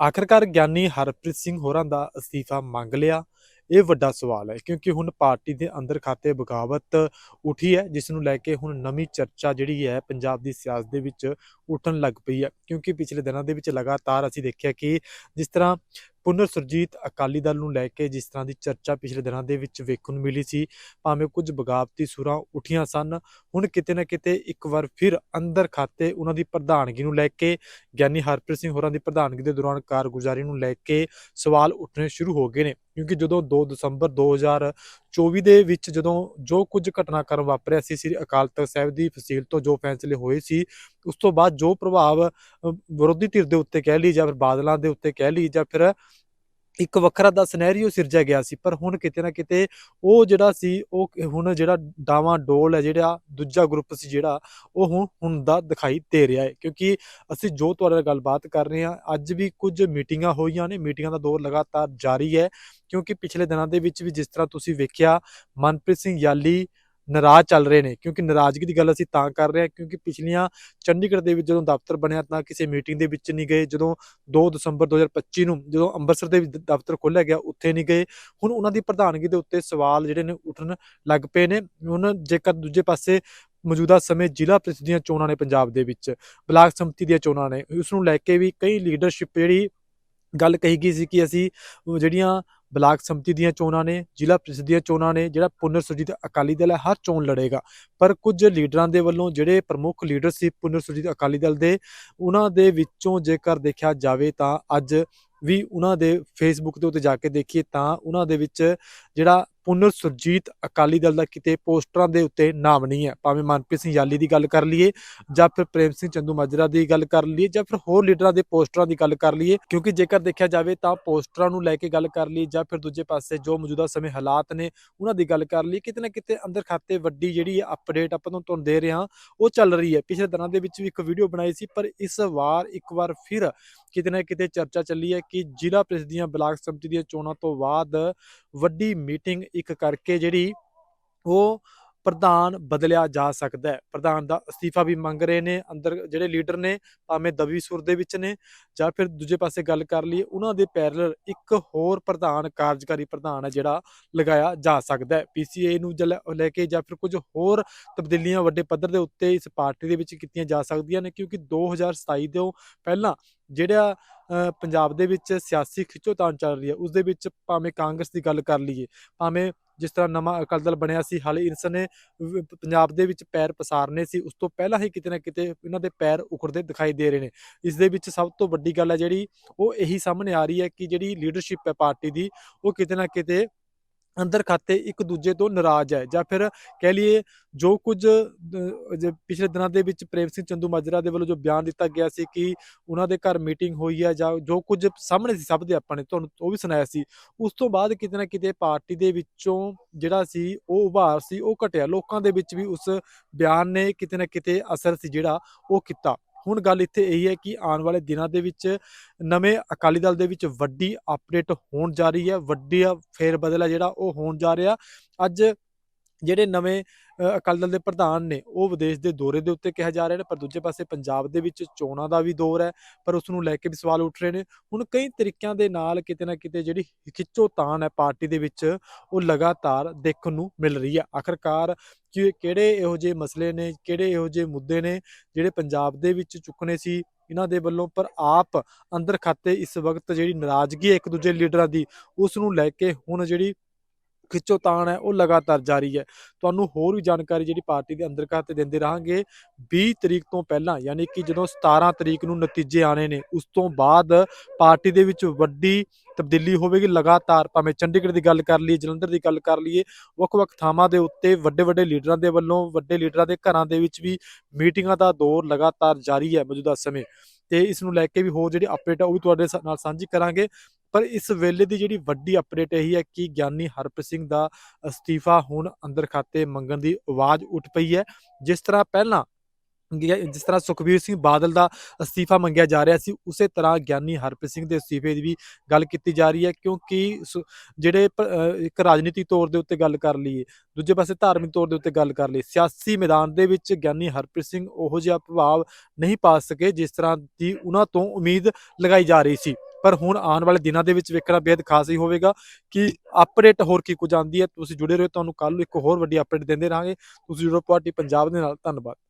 ਆਖਰਕਾਰ ਗਿਆਨੀ ਹਰਪ੍ਰੀਤ ਸਿੰਘ ਹੋਰਾਂ ਦਾ ਅਸਤੀਫਾ ਮੰਗ ਲਿਆ। ਇਹ ਵੱਡਾ ਸਵਾਲ ਹੈ, ਕਿਉਂਕਿ ਹੁਣ ਪਾਰਟੀ ਦੇ ਅੰਦਰ ਖਾਤੇ ਬਗਾਵਤ ਉਠੀ ਹੈ, ਜਿਸ ਨੂੰ ਲੈ ਕੇ ਹੁਣ ਨਵੀਂ ਚਰਚਾ ਜਿਹੜੀ ਹੈ ਪੰਜਾਬ ਦੀ ਸਿਆਸਤ ਦੇ ਵਿੱਚ ਉੱਠਣ ਲੱਗ ਪਈ ਹੈ। ਕਿਉਂਕਿ ਪਿਛਲੇ ਦਿਨਾਂ ਦੇ ਵਿੱਚ ਲਗਾਤਾਰ ਅਸੀਂ ਦੇਖਿਆ ਕਿ ਜਿਸ ਤਰ੍ਹਾਂ ਪੁਨਰ ਸੁਰਜੀਤ ਅਕਾਲੀ ਦਲ ਨੂੰ ਲੈ ਕੇ ਜਿਸ ਤਰ੍ਹਾਂ ਦੀ ਚਰਚਾ ਪਿਛਲੇ ਦਿਨਾਂ ਦੇ ਵਿੱਚ ਵੇਖਣ ਨੂੰ ਮਿਲੀ ਸੀ, ਭਾਵੇਂ ਕੁਝ ਬਗਾਵਤੀ ਸੁਰਾਂ ਉੱਠੀਆਂ ਸਨ, ਹੁਣ ਕਿਤੇ ਨਾ ਕਿਤੇ ਇੱਕ ਵਾਰ ਫਿਰ ਅੰਦਰ ਖਾਤੇ ਉਹਨਾਂ ਦੀ ਪ੍ਰਧਾਨਗੀ ਨੂੰ ਲੈ ਕੇ, ਗਿਆਨੀ ਹਰਪ੍ਰੀਤ ਸਿੰਘ ਹੋਰਾਂ ਦੀ ਪ੍ਰਧਾਨਗੀ ਦੇ ਦੌਰਾਨ ਕਾਰਗੁਜ਼ਾਰੀ ਨੂੰ ਲੈ ਕੇ ਸਵਾਲ ਉੱਠਣੇ ਸ਼ੁਰੂ ਹੋ ਗਏ ਨੇ। ਕਿਉਂਕਿ ਜਦੋਂ 2 ਦਸੰਬਰ 2024 ਦੇ ਵਿੱਚ ਜਦੋਂ ਜੋ ਕੁਝ ਘਟਨਾਕ੍ਰਮ ਵਾਪਰਿਆ ਸੀ, ਸ੍ਰੀ ਅਕਾਲ ਤਖਤ ਸਾਹਿਬ ਦੀ ਫਸੀਲ ਤੋਂ ਜੋ ਫੈਸਲੇ ਹੋਏ ਸੀ, ਉਸ ਤੋਂ ਬਾਅਦ ਜੋ ਪ੍ਰਭਾਵ ਵਿਰੋਧੀ ਧਿਰ ਦੇ ਉੱਤੇ ਕਹਿ ਲਈ ਜਾਂ ਫਿਰ ਬਾਦਲਾਂ ਦੇ ਉੱਤੇ ਕਹਿ ਲਈ ਜਾਂ ਫਿਰ ਇੱਕ ਵੱਖਰਾ ਦਾ ਸਿਨੈਰੀਓ ਸਿਰਜਿਆ ਗਿਆ ਸੀ, ਪਰ ਹੁਣ ਕਿਤੇ ਨਾ ਕਿਤੇ ਉਹ ਜਿਹੜਾ ਸੀ, ਉਹ ਹੁਣ ਜਿਹੜਾ ਡਾਵਾਂ ਡੋਲ ਹੈ, ਜਿਹੜਾ ਦੂਜਾ ਗਰੁੱਪ ਸੀ ਜਿਹੜਾ, ਉਹ ਹੁਣ ਹੁਣ ਦਾ ਦਿਖਾਈ ਦੇ ਰਿਹਾ ਹੈ। ਕਿਉਂਕਿ ਅਸੀਂ ਜੋ ਤੁਹਾਡੇ ਨਾਲ ਗੱਲਬਾਤ ਕਰ ਰਹੇ ਹਾਂ, ਅੱਜ ਵੀ ਕੁਝ ਮੀਟਿੰਗਾਂ ਹੋਈਆਂ ਨੇ, ਮੀਟਿੰਗਾਂ ਦਾ ਦੌਰ ਲਗਾਤਾਰ ਜਾਰੀ ਹੈ। ਕਿਉਂਕਿ ਪਿਛਲੇ ਦਿਨਾਂ ਦੇ ਵਿੱਚ ਵੀ ਜਿਸ ਤਰ੍ਹਾਂ ਤੁਸੀਂ ਵੇਖਿਆ, ਮਨਪ੍ਰੀਤ ਸਿੰਘ ਯਾਲੀ ਨਾਰਾਜ਼ ਚੱਲ ਰਹੇ ਨੇ, ਕਿਉਂਕਿ ਨਾਰਾਜ਼ਗੀ ਦੀ ਗੱਲ ਅਸੀਂ ਤਾਂ ਕਰ ਰਹੇ ਹਾਂ, ਕਿਉਂਕਿ ਪਿਛਲੀਆਂ ਚੰਡੀਗੜ੍ਹ ਦੇ ਵਿੱਚ ਜਦੋਂ ਦਫ਼ਤਰ ਬਣਿਆ ਤਾਂ ਕਿਸੇ ਮੀਟਿੰਗ ਦੇ ਵਿੱਚ ਨਹੀਂ ਗਏ, ਜਦੋਂ 2 ਦਸੰਬਰ 2025 ਨੂੰ ਜਦੋਂ ਅੰਮ੍ਰਿਤਸਰ ਦੇ ਵਿੱਚ ਦਫ਼ਤਰ ਖੋਲ੍ਹਿਆ ਗਿਆ, ਉੱਥੇ ਨਹੀਂ ਗਏ, ਹੁਣ ਉਹਨਾਂ ਦੀ ਪ੍ਰਧਾਨਗੀ ਦੇ ਉੱਤੇ ਸਵਾਲ ਜਿਹੜੇ ਨੇ ਉੱਠਣ ਲੱਗ ਪਏ ਨੇ, ਹੁਣ ਜੇਕਰ ਦੂਜੇ ਪਾਸੇ ਮੌਜੂਦਾ ਸਮੇਂ ਜ਼ਿਲ੍ਹਾ ਪ੍ਰੀਸ਼ਦ ਦੀਆਂ ਚੋਣਾਂ ਨੇ ਪੰਜਾਬ ਦੇ ਵਿੱਚ, ਬਲਾਕ ਸੰਮਤੀ ਦੀਆਂ ਚੋਣਾਂ ਨੇ ਉਸ ਨੂੰ ਲੈ ਕੇ ਵੀ ਕਈ ਲੀਡਰਸ਼ਿਪ ਜਿਹੜੀ ਗੱਲ ਕਹੀ ਗਈ ਸੀ ਕਿ ਅਸੀਂ ਜਿਹੜੀਆਂ ਬਲਾਕ ਸੰਮਤੀ ਦੀਆਂ ਚੋਣਾਂ ਨੇ, ਜ਼ਿਲ੍ਹਾ ਪ੍ਰੀਸ਼ਦ ਦੀਆਂ ਚੋਣਾਂ ਨੇ, ਜਿਹੜਾ ਪੁਨਰ ਸੁਰਜੀਤ ਅਕਾਲੀ ਦਲ ਹੈ, ਹਰ ਚੋਣ ਲੜੇਗਾ। ਪਰ ਕੁਝ ਲੀਡਰਾਂ ਦੇ ਵੱਲੋਂ ਜਿਹੜੇ ਪ੍ਰਮੁੱਖ ਲੀਡਰ ਸੀ ਪੁਨਰ ਸੁਰਜੀਤ ਅਕਾਲੀ ਦਲ ਦੇ, ਉਹਨਾਂ ਦੇ ਵਿੱਚੋਂ ਜੇਕਰ ਦੇਖਿਆ ਜਾਵੇ ਤਾਂ ਅੱਜ ਵੀ ਉਹਨਾਂ ਦੇ ਫੇਸਬੁੱਕ ਦੇ ਉੱਤੇ ਜਾ ਕੇ ਦੇਖੀਏ ਤਾਂ ਉਹਨਾਂ ਦੇ ਵਿੱਚ ਜਿਹੜਾ ਪੁਨਰ ਸੁਰਜੀਤ ਅਕਾਲੀ ਦਲ ਦਾ ਕਿਤੇ ਪੋਸਟਰਾਂ ਦੇ ਉੱਤੇ ਨਾਮ ਨਹੀਂ ਹੈ। ਭਾਵੇਂ ਮਨਪ੍ਰੀਤ ਸਿੰਘ ਯਾਲੀ ਦੀ ਗੱਲ ਕਰ ਲਈਏ ਜਾਂ ਫਿਰ ਪ੍ਰੇਮ ਸਿੰਘ ਚੰਦੂ ਮਾਜਰਾ ਦੀ ਗੱਲ ਕਰ ਲਈਏ ਜਾਂ ਫਿਰ ਹੋਰ ਲੀਡਰਾਂ ਦੇ ਪੋਸਟਰਾਂ ਦੀ ਗੱਲ ਕਰ ਲਈਏ, ਕਿਉਂਕਿ ਜੇਕਰ ਦੇਖਿਆ ਜਾਵੇ ਤਾਂ ਪੋਸਟਰਾਂ ਨੂੰ ਲੈ ਕੇ ਗੱਲ ਕਰ ਲਈ ਜਾਂ ਫਿਰ ਦੂਜੇ ਪਾਸੇ ਜੋ ਮੌਜੂਦਾ ਸਮੇਂ ਹਾਲਾਤ ਨੇ ਉਹਨਾਂ ਦੀ ਗੱਲ ਕਰ ਲਈ ਕਿਤੇ ਨਾ ਕਿਤੇ ਅੰਦਰ ਖਾਤੇ ਵੱਡੀ ਜਿਹੜੀ ਅਪਡੇਟ ਆਪਾਂ ਨੂੰ ਤੁਹਾਨੂੰ ਦੇ ਰਹੇ ਹਾਂ, ਉਹ ਚੱਲ ਰਹੀ ਹੈ। ਪਿਛਲੇ ਦਿਨਾਂ ਦੇ ਵਿੱਚ ਵੀ ਇੱਕ ਵੀਡੀਓ ਬਣਾਈ ਸੀ, ਪਰ ਇਸ ਵਾਰ, ਇੱਕ ਵਾਰ ਫਿਰ ਕਿਤੇ ਨਾ ਕਿਤੇ ਚਰਚਾ ਚੱਲੀ ਹੈ ਕਿ ਜ਼ਿਲ੍ਹਾ ਪ੍ਰੀਸ਼ਦ ਦੀਆਂ ਬਲਾਕ ਸਮਿਤੀ ਦੀਆਂ ਚੋਣਾਂ ਤੋਂ ਬਾਅਦ ਵੱਡੀ ਮੀਟਿੰਗ ਇੱਕ ਕਰਕੇ ਜਿਹੜੀ ਉਹ ਪ੍ਰਧਾਨ ਬਦਲਿਆ ਜਾ ਸਕਦਾ ਹੈ। ਪ੍ਰਧਾਨ ਦਾ ਅਸਤੀਫਾ ਵੀ ਮੰਗ ਰਹੇ ਨੇ, ਅੰਦਰ ਜਿਹੜੇ ਲੀਡਰ ਨੇ, ਭਾਵੇਂ ਦਬੀ ਸੁਰ ਦੇ ਵਿੱਚ ਨੇ ਜਾਂ ਫਿਰ ਦੂਜੇ ਪਾਸੇ ਗੱਲ ਕਰ ਲਈਏ, ਉਹਨਾਂ ਦੇ ਪੈਰਲਲ ਇੱਕ ਹੋਰ ਪ੍ਰਧਾਨ, ਕਾਰਜਕਾਰੀ ਪ੍ਰਧਾਨ ਹੈ ਜਿਹੜਾ ਲਗਾਇਆ ਜਾ ਸਕਦਾ ਹੈ। ਪੀਸੀਏ ਨੂੰ ਜਲ- ਲੈ ਕੇ ਜਾਂ ਫਿਰ ਕੁਝ ਹੋਰ ਤਬਦੀਲੀਆਂ ਵੱਡੇ ਪੱਧਰ ਦੇ ਉੱਤੇ ਇਸ ਪਾਰਟੀ ਦੇ ਵਿੱਚ ਕੀਤੀਆਂ ਜਾ ਸਕਦੀਆਂ ਨੇ, ਕਿਉਂਕਿ 2027 ਤੋਂ ਪਹਿਲਾਂ ਜਿਹੜਾ ਪੰਜਾਬ ਦੇ ਵਿੱਚ ਸਿਆਸੀ ਖਿੱਚੋਤਾਣ ਚੱਲ ਰਹੀ ਹੈ। ਉਸ ਦੇ ਵਿੱਚ ਭਾਵੇਂ ਕਾਂਗਰਸ ਦੀ ਗੱਲ ਕਰ ਲਈਏ, ਭਾਵੇਂ ਜਿਸ ਤਰ੍ਹਾਂ ਨਵਾਂ ਅਕਾਲੀ ਦਲ ਬਣਿਆ ਸੀ, ਹਾਲੇ ਇਸ ਨੇ ਪੰਜਾਬ ਦੇ ਵਿੱਚ ਪੈਰ ਪਸਾਰਨੇ ਸੀ, ਉਸ ਤੋਂ ਪਹਿਲਾਂ ਹੀ ਕਿਤੇ ਨਾ ਕਿਤੇ ਇਹਨਾਂ ਦੇ ਪੈਰ ਉਖੜਦੇ ਦਿਖਾਈ ਦੇ ਰਹੇ ਨੇ। ਇਸ ਦੇ ਵਿੱਚ ਸਭ ਤੋਂ ਵੱਡੀ ਗੱਲ ਹੈ ਜਿਹੜੀ, ਉਹ ਇਹੀ ਸਾਹਮਣੇ ਆ ਰਹੀ ਹੈ ਕਿ ਜਿਹੜੀ ਲੀਡਰਸ਼ਿਪ ਹੈ ਪਾਰਟੀ ਦੀ, ਉਹ ਕਿਤੇ ਨਾ ਕਿਤੇ ਅੰਦਰ ਖਾਤੇ ਇੱਕ ਦੂਜੇ ਤੋਂ ਨਾਰਾਜ਼ ਹੈ ਜਾਂ ਫਿਰ ਕਹਿ ਲਈਏ ਜੋ ਕੁਝ ਪਿਛਲੇ ਦਿਨਾਂ ਦੇ ਵਿੱਚ ਪ੍ਰੇਮ ਸਿੰਘ ਚੰਦੂ ਮਾਜਰਾ ਦੇ ਵੱਲੋਂ ਜੋ ਬਿਆਨ ਦਿੱਤਾ ਗਿਆ ਸੀ ਕਿ ਉਹਨਾਂ ਦੇ ਘਰ ਮੀਟਿੰਗ ਹੋਈ ਹੈ ਜਾਂ ਜੋ ਕੁਝ ਸਾਹਮਣੇ ਸੀ, ਸਭ ਦੇ ਆਪਾਂ ਨੇ ਤੁਹਾਨੂੰ ਉਹ ਵੀ ਸੁਣਾਇਆ ਸੀ, ਉਸ ਤੋਂ ਬਾਅਦ ਕਿਤੇ ਨਾ ਕਿਤੇ ਪਾਰਟੀ ਦੇ ਵਿੱਚੋਂ ਜਿਹੜਾ ਸੀ ਉਹ ਉਭਾਰ ਸੀ, ਉਹ ਘਟਿਆ। ਲੋਕਾਂ ਦੇ ਵਿੱਚ ਵੀ ਉਸ ਬਿਆਨ ਨੇ ਕਿਤੇ ਨਾ ਕਿਤੇ ਅਸਰ ਸੀ ਜਿਹੜਾ ਉਹ ਕੀਤਾ। ਹੁਣ ਗੱਲ ਇੱਥੇ ਇਹੀ ਹੈ ਕਿ ਆਉਣ ਵਾਲੇ ਦਿਨਾਂ ਦੇ ਵਿੱਚ ਨਵੇਂ ਅਕਾਲੀ ਦਲ ਦੇ ਵਿੱਚ ਵੱਡੀ ਅਪਡੇਟ ਹੋਣ ਜਾ ਰਹੀ ਹੈ, ਵੱਡੀ ਫੇਰ ਬਦਲ ਹੈ ਜਿਹੜਾ ਉਹ ਹੋਣ ਜਾ ਰਿਹਾ। ਅੱਜ ਜਿਹੜੇ ਨਵੇਂ ਅਕਾਲੀ ਦਲ ਦੇ ਪ੍ਰਧਾਨ ਨੇ, ਉਹ ਵਿਦੇਸ਼ ਦੇ ਦੌਰੇ ਦੇ ਉੱਤੇ ਕਿਹਾ ਜਾ ਰਿਹਾ ਨੇ, ਪਰ ਦੂਜੇ ਪਾਸੇ ਪੰਜਾਬ ਦੇ ਵਿੱਚ ਚੋਣਾਂ ਦਾ ਵੀ ਦੌਰ ਹੈ, ਪਰ ਉਸ ਨੂੰ ਲੈ ਕੇ ਵੀ ਸਵਾਲ ਉੱਠ ਰਹੇ ਨੇ। ਹੁਣ ਕਈ ਤਰੀਕਿਆਂ ਦੇ ਨਾਲ ਕਿਤੇ ਨਾ ਕਿਤੇ ਜਿਹੜੀ ਖਿੱਚੋ ਖਿੱਚੋਤਾਣ ਹੈ ਪਾਰਟੀ ਦੇ ਵਿੱਚ, ਉਹ ਲਗਾਤਾਰ ਦੇਖਣ ਨੂੰ ਮਿਲ ਰਹੀ ਹੈ। ਆਖਰਕਾਰ ਕਿ ਕਿਹੜੇ ਇਹੋ ਜਿਹੇ ਮਸਲੇ ਨੇ, ਕਿਹੜੇ ਇਹੋ ਜਿਹੇ ਮੁੱਦੇ ਨੇ, ਜਿਹੜੇ ਪੰਜਾਬ ਦੇ ਵਿੱਚ ਚੁੱਕਣੇ ਸੀ ਇਹਨਾਂ ਦੇ ਵੱਲੋਂ, ਪਰ ਆਪ ਅੰਦਰ ਖਾਤੇ ਇਸ ਵਕਤ ਜਿਹੜੀ ਨਾਰਾਜ਼ਗੀ ਹੈ ਇੱਕ ਦੂਜੇ ਲੀਡਰਾਂ ਦੀ, ਉਸ ਨੂੰ ਲੈ ਕੇ ਹੁਣ ਜਿਹੜੀ ਖਿੱਚੋਤਾਣ ਹੈ ਉਹ ਲਗਾਤਾਰ ਜਾਰੀ ਹੈ। ਤੁਹਾਨੂੰ ਹੋਰ ਵੀ ਜਾਣਕਾਰੀ ਜਿਹੜੀ ਪਾਰਟੀ ਦੇ ਅੰਦਰ ਖਾਤੇ ਦਿੰਦੇ ਰਹਾਂਗੇ 20 ਤਰੀਕ ਤੋਂ ਪਹਿਲਾਂ, ਯਾਨੀ ਕਿ ਜਦੋਂ 17 ਤਰੀਕ ਨੂੰ ਨਤੀਜੇ ਆਣੇ ਨੇ, ਉਸ ਤੋਂ ਬਾਅਦ ਪਾਰਟੀ ਦੇ ਵਿੱਚ ਵੱਡੀ ਤਬਦੀਲੀ ਹੋਵੇਗੀ। ਲਗਾਤਾਰ ਭਾਵੇਂ ਚੰਡੀਗੜ੍ਹ ਦੀ ਗੱਲ ਕਰ ਲਈਏ, ਜਲੰਧਰ ਦੀ ਗੱਲ ਕਰ ਲਈਏ, ਵੱਖ-ਵੱਖ ਥਾਵਾਂ ਦੇ ਉੱਤੇ ਵੱਡੇ-ਵੱਡੇ ਲੀਡਰਾਂ ਦੇ ਵੱਲੋਂ, ਵੱਡੇ ਲੀਡਰਾਂ ਦੇ ਘਰਾਂ ਦੇ ਵਿੱਚ ਵੀ ਮੀਟਿੰਗਾਂ ਦਾ ਦੌਰ ਲਗਾਤਾਰ ਜਾਰੀ ਹੈ ਮੌਜੂਦਾ ਸਮੇਂ। ਤੇ ਇਸ ਨੂੰ ਲੈ ਕੇ ਵੀ ਹੋਰ ਜਿਹੜੀ ਅਪਡੇਟ ਆ, ਉਹ ਵੀ ਤੁਹਾਡੇ ਨਾਲ ਸਾਂਝੀ ਕਰਾਂਗੇ। ਪਰ ਇਸ ਵੇਲੇ ਦੀ ਜਿਹੜੀ ਵੱਡੀ ਅਪਡੇਟ ਇਹੀ ਹੈ ਕਿ ਗਿਆਨੀ ਹਰਪ੍ਰੀਤ ਸਿੰਘ ਦਾ ਅਸਤੀਫਾ ਹੁਣ ਅੰਦਰ ਖਾਤੇ ਮੰਗਣ ਦੀ ਆਵਾਜ਼ ਉੱਠ ਪਈ ਹੈ। ਜਿਸ ਤਰ੍ਹਾਂ ਪਹਿਲਾਂ ਗਿਆ- ਜਿਸ ਤਰ੍ਹਾਂ ਸੁਖਬੀਰ ਸਿੰਘ ਬਾਦਲ ਦਾ ਅਸਤੀਫਾ ਮੰਗਿਆ ਜਾ ਰਿਹਾ ਸੀ, ਉਸੇ ਤਰ੍ਹਾਂ ਗਿਆਨੀ ਹਰਪ੍ਰੀਤ ਸਿੰਘ ਦੇ ਅਸਤੀਫੇ ਦੀ ਵੀ ਗੱਲ ਕੀਤੀ ਜਾ ਰਹੀ ਹੈ ਕਿਉਂਕਿ ਸੁ- ਜਿਹੜੇ ਇੱਕ ਰਾਜਨੀਤੀ ਤੌਰ ਦੇ ਉੱਤੇ ਗੱਲ ਕਰ ਲਈਏ, ਦੂਜੇ ਪਾਸੇ ਧਾਰਮਿਕ ਤੌਰ ਦੇ ਉੱਤੇ ਗੱਲ ਕਰ ਲਈਏ, ਸਿਆਸੀ ਮੈਦਾਨ ਦੇ ਵਿੱਚ ਗਿਆਨੀ ਹਰਪ੍ਰੀਤ ਸਿੰਘ ਉਹੋ ਜਿਹਾ ਪ੍ਰਭਾਵ ਨਹੀਂ ਪਾ ਸਕੇ ਜਿਸ ਤਰ੍ਹਾਂ ਦੀ ਉਹਨਾਂ ਤੋਂ ਉਮੀਦ ਲਗਾਈ ਜਾ ਰਹੀ ਸੀ। ਪਰ ਹੁਣ ਆਉਣ ਵਾਲੇ ਦਿਨਾਂ ਦੇ ਵਿੱਚ ਵੇਖਣਾ ਬੇहद ਖਾਸ ਹੀ ਹੋਵੇਗਾ ਕਿ ਅਪਡੇਟ ਹੋਰ ਕੀ ਕੁਝ ਆਉਂਦੀ ਹੈ। ਤੁਸੀਂ ਜੁੜੇ ਰਹੋ, ਤੁਹਾਨੂੰ ਕੱਲ ਨੂੰ ਇੱਕ ਹੋਰ ਵੱਡੀ ਅਪਡੇਟ ਦਿੰਦੇ ਰਹਾਂਗੇ। ਤੁਸੀਂ ਜੁੜੋ ਪਾਰਟੀ ਪੰਜਾਬ ਦੇ ਨਾਲ। ਧੰਨਵਾਦ।